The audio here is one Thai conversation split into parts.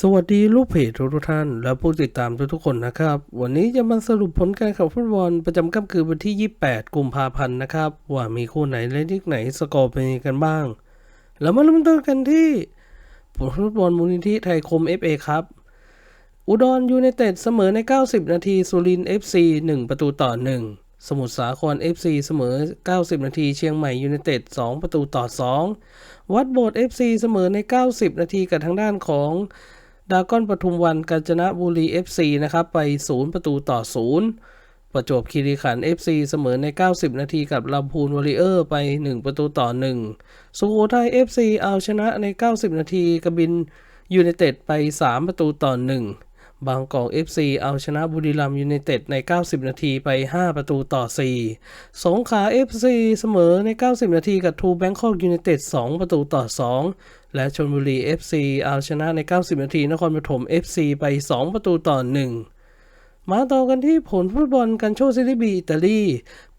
สวัสดีลูกเพจทุกท่านและผู้ติดตามทุกๆคนนะครับ วันนี้จะมาสรุปผลการแข่งฟุตบอลประจำค่ำคืนวันที่ 28 กุมภาพันธ์นะครับ ว่ามีคู่ไหนและที่ไหนสกอร์เป็นยังไงกันบ้าง แล้วมาเริ่มต้นกันที่ผลฟุตบอลมูลนิธิไทยคม FA ครับ อุดรยูไนเต็ดเสมอใน 90 นาที สุรินทร์ FC 1 ประตูต่อ 1 สมุทรสาคร FC เสมอ 90 นาที เชียงใหม่ยูไนเต็ด 2 ประตูต่อ 2 วัดโบสถ์ FC เสมอใน 90 นาทีกับทางด้านของ ดากอนปทุมวันกาญจนบุรี FC นะครับไป 0 ประตูต่อ 0 ประจวบคีรีขันธ์ FC เสมอใน 90 นาทีกับลำพูนวอริเออร์ไป 1 ประตูต่อ 1 สุโขทัย FC เอาชนะใน 90 นาทีกบินยูไนเต็ดไป 3 ประตูต่อ 1 บางกอก FC เอาชนะบุรีรัมย์ยูไนเต็ดใน 90 นาทีไป 5 ประตูต่อ 4 สงขลา FC เสมอใน 90 นาทีกับทูแบงคอกยูไนเต็ด 2 ประตูต่อ 2 และชลบุรี FC เอาชนะใน 90 นาที นครปฐม FC ไป 2 ประตูต่อ 1 มาต่อกันที่ผลฟุตบอลกันโชซิลิบีอิตาลี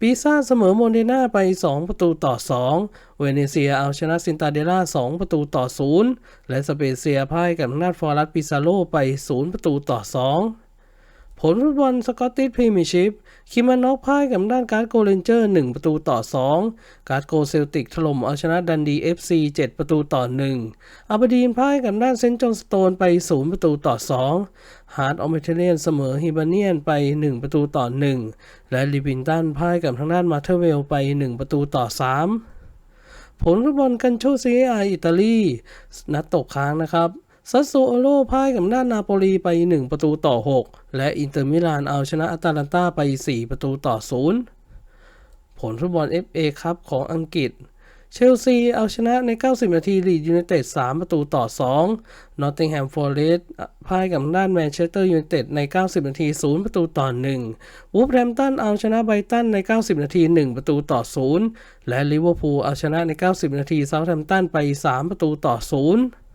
ปีซ่าเสมอโมเดนาไป 2 ประตูต่อ 2 เวเนเซียเอาชนะซินตาเดล่า 2 ประตูต่อ 0 และสเปเซียพ่ายกับนาดฟอรัสปิซาโลไป 0 ประตูต่อ 2 ผลฟุตบอลสกอตติชพรีเมียร์ชิพคิมานอกพ่ายกับด้านการ์ดโกเรนเจอร์ 1 ประตูต่อ 2 การ์ดโกเซลติกถล่มเอาชนะดันดี FC 7ประตูต่อ 1อาบดีนพ่ายกับด้านเซนต์จอห์นสโตนไป 0 ประตูต่อ 2 ฮาร์ดออมเมเทเลียนเสมอฮิบาเนียนไป 1 ประตูต่อ 1 และลิบินตันพ่ายกับทางด้านมาเทอร์เวลไป 1 ประตูต่อ 3 ผลฟุตบอลกันโชซีเออิตาลีนัดตกค้างนะครับ ซัสโซโอโลพ่ายกับด้านนาโปลีไป 1 ประตูต่อ 6 และอินเตอร์มิลานเอาชนะอาตาลันตาไป 4 ประตูต่อ 0 ผลฟุตบอล FA ครับของอังกฤษ เชลซีเอาชนะใน 90 นาทีลีดยูไนเต็ด 3 ประตูต่อ 2 นอตติงแฮมฟอร์เรสต์พ่ายกับด้านแมนเชสเตอร์ยูไนเต็ดใน 90 นาที 0 ประตูต่อ 1 วูฟแรมตันเอาชนะไบตันใน 90 นาที 1 ประตูต่อ 0 และลิเวอร์พูลเอาชนะใน 90 นาทีเซาท์แฮมป์ตันไป 3 ประตูต่อ 0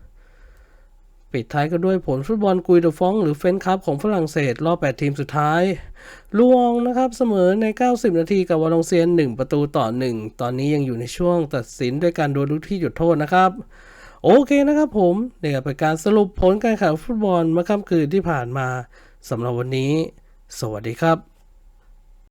ปิดท้ายก็ด้วยผลฟุตบอลกุยเดฟองหรือเฟนคัพของฝรั่งเศสรอบ 8 ทีมสุดท้ายลวงนะครับเสมอใน 90 นาทีกับวาลองเซียน 1 ประตูต่อ 1 ตอนนี้ยังอยู่ในช่วงตัดสินด้วยการโดนลูกที่หยุดโทษนะครับ โอเคนะครับผมเนี่ยเป็นการสรุปผลการแข่งฟุตบอลเมื่อค่ำคืนที่ผ่านมาสำหรับวันนี้ สวัสดีครับ